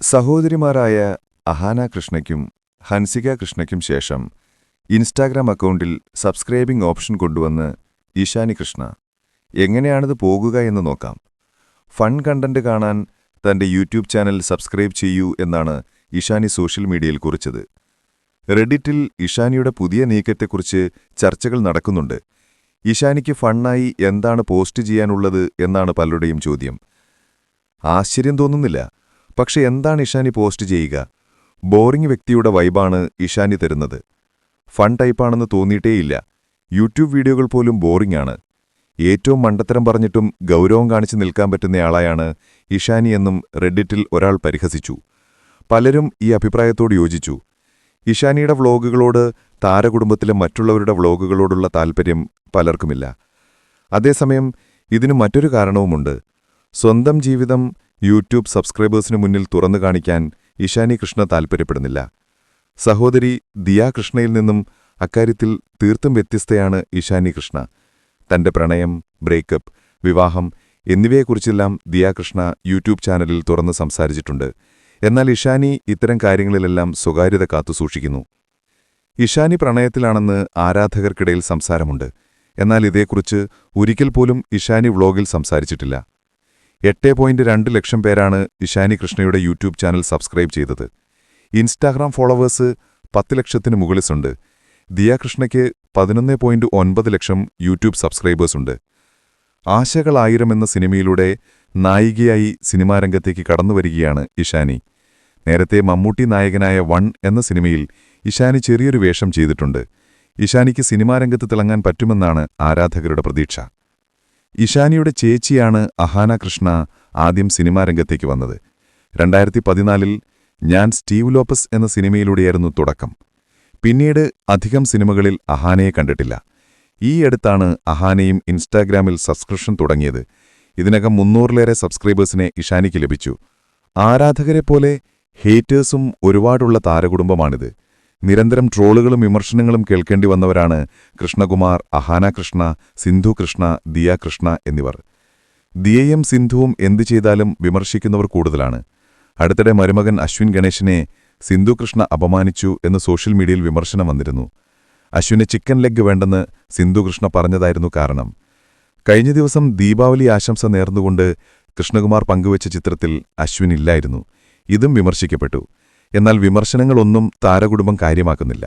സഹോദരിമാരായ അഹാന കൃഷ്ണയ്ക്കും ഹൻസിക കൃഷ്ണയ്ക്കും ശേഷം ഇൻസ്റ്റാഗ്രാം അക്കൗണ്ടിൽ subscribing option കൊണ്ടുവന്ന് ഈശാനി കൃഷ്ണ എങ്ങനെയാണിത് പോകുക എന്ന് നോക്കാം. ഫൺ കണ്ടന്റ് കാണാൻ തന്റെ യൂട്യൂബ് ചാനൽ സബ്സ്ക്രൈബ് ചെയ്യൂ എന്നാണ് ഇഷാനി സോഷ്യൽ മീഡിയയിൽ കുറിച്ചത്. റെഡിറ്റിൽ ഇഷാനിയുടെ പുതിയ നീക്കത്തെക്കുറിച്ച് ചർച്ചകൾ നടക്കുന്നുണ്ട്. ഇഷാനിക്ക് ഫണ്ണായി എന്താണ് പോസ്റ്റ് ചെയ്യാനുള്ളത് എന്നാണ് പലരുടെയും ചോദ്യം. ആശ്ചര്യം തോന്നുന്നില്ല. പക്ഷെ എന്താണ് ഇഷാനി പോസ്റ്റ് ചെയ്യുക? ബോറിംഗ് വ്യക്തിയുടെ വൈബാണ് ഇഷാനി തരുന്നത്. ഫൺ ടൈപ്പാണെന്ന് തോന്നിയിട്ടേയില്ല. യൂട്യൂബ് വീഡിയോകൾ പോലും ബോറിംഗ് ആണ് ഏറ്റവും മണ്ടത്തരം പറഞ്ഞിട്ടും ഗൗരവം കാണിച്ച് നിൽക്കാൻ പറ്റുന്നയാളായാണ് ഇഷാനി എന്നും റെഡിറ്റിൽ ഒരാൾ പരിഹസിച്ചു. പലരും ഈ അഭിപ്രായത്തോട് യോജിച്ചു. ഇഷാനിയുടെ വ്ളോഗുകളോട് താരകുടുംബത്തിലെ മറ്റുള്ളവരുടെ വ്ളോഗുകളോടുള്ള താൽപ്പര്യം പലർക്കുമില്ല. അതേസമയം ഇതിനു മറ്റൊരു കാരണവുമുണ്ട്. സ്വന്തം ജീവിതം യൂട്യൂബ് സബ്സ്ക്രൈബേഴ്സിനു മുന്നിൽ തുറന്നു കാണിക്കാൻ ഇഷാനി കൃഷ്ണ താൽപ്പര്യപ്പെടുന്നില്ല. സഹോദരി ദിയാ കൃഷ്ണയിൽ നിന്നും അക്കാര്യത്തിൽ തീർത്തും വ്യത്യസ്തയാണ് ഇഷാനി കൃഷ്ണ. തന്റെ പ്രണയം ബ്രേക്കപ്പ് വിവാഹം എന്നിവയെക്കുറിച്ചെല്ലാം ദിയാ കൃഷ്ണ യൂട്യൂബ് ചാനലിൽ തുറന്ന് സംസാരിച്ചിട്ടുണ്ട്. എന്നാൽ ഇഷാനി ഇത്തരം കാര്യങ്ങളിലെല്ലാം സ്വകാര്യത കാത്തുസൂക്ഷിക്കുന്നു ഇഷാനി പ്രണയത്തിലാണെന്ന് ആരാധകർക്കിടയിൽ സംസാരമുണ്ട്. എന്നാൽ ഇതേക്കുറിച്ച് ഒരിക്കൽ പോലും ഇഷാനി വ്ളോഗിൽ സംസാരിച്ചിട്ടില്ല. എട്ട് പോയിന്റ് രണ്ട് ലക്ഷം പേരാണ് ഇഷാനി കൃഷ്ണയുടെ യൂട്യൂബ് ചാനൽ സബ്സ്ക്രൈബ് ചെയ്തത്. ഇൻസ്റ്റാഗ്രാം ഫോളോവേഴ്സ് പത്ത് ലക്ഷത്തിന് മുകളിലുണ്ട്. ദിയാകൃഷ്ണയ്ക്ക് പതിനൊന്ന് പോയിന്റ് ഒൻപത് ലക്ഷം യൂട്യൂബ് സബ്സ്ക്രൈബേഴ്സുണ്ട് ആശകളായിരം എന്ന സിനിമയിലൂടെ നായികയായി സിനിമാരംഗത്തേക്ക് കടന്നുവരികയാണ് ഇഷാനി നേരത്തെ മമ്മൂട്ടി നായകനായ വൺ എന്ന സിനിമയിൽ ഇഷാനി ചെറിയൊരു വേഷം ചെയ്തിട്ടുണ്ട്. ഇഷാനിക്ക് സിനിമാരംഗത്ത് തിളങ്ങാൻ പറ്റുമെന്നാണ് ആരാധകരുടെ പ്രതീക്ഷ. ഇഷാനിയുടെ ചേച്ചിയാണ് അഹാന കൃഷ്ണ ആദ്യം സിനിമാ രംഗത്തേക്ക് വന്നത്. രണ്ടായിരത്തി പതിനാലിൽ ഞാൻ സ്റ്റീവ് ലോപ്പസ് എന്ന സിനിമയിലൂടെയായിരുന്നു തുടക്കം. പിന്നീട് അധികം സിനിമകളിൽ അഹാനയെ കണ്ടിട്ടില്ല. ഈ അടുത്താണ് അഹാനയും ഇൻസ്റ്റാഗ്രാമിൽ സബ്സ്ക്രിപ്ഷൻ തുടങ്ങിയത്. ഇതിനകം മുന്നൂറിലേറെ സബ്സ്ക്രൈബേഴ്സിനെ ഇഷാനിക്ക് ലഭിച്ചു. ആരാധകരെ പോലെ ഹേറ്റേഴ്സും ഒരുപാടുള്ള താരകുടുംബമാണിത്. നിരന്തരം ട്രോളുകളും വിമർശനങ്ങളും കേൾക്കേണ്ടി വന്നവരാണ് കൃഷ്ണകുമാർ അഹാന കൃഷ്ണ സിന്ധു കൃഷ്ണ ദിയ കൃഷ്ണ എന്നിവർ. ദിയയും സിന്ധുവും എന്തു ചെയ്താലും വിമർശിക്കുന്നവർ കൂടുതലാണ്. അടുത്തിടെ മരുമകൻ അശ്വിൻ ഗണേശനെ സിന്ധു കൃഷ്ണ അപമാനിച്ചു എന്ന് സോഷ്യൽ മീഡിയയിൽ വിമർശനം വന്നിരുന്നു. അശ്വിന് ചിക്കൻ ലെഗ് വേണ്ടെന്ന് സിന്ധു കൃഷ്ണ പറഞ്ഞതായിരുന്നു കാരണം. കഴിഞ്ഞ ദിവസം ദീപാവലി ആശംസ നേർന്നുകൊണ്ട് കൃഷ്ണകുമാർ പങ്കുവച്ച ചിത്രത്തിൽ അശ്വിൻ ഇല്ലായിരുന്നു. ഇതും വിമർശിക്കപ്പെട്ടു. എന്നാൽ വിമർശനങ്ങളൊന്നും താരകുടുംബം കാര്യമാക്കുന്നില്ല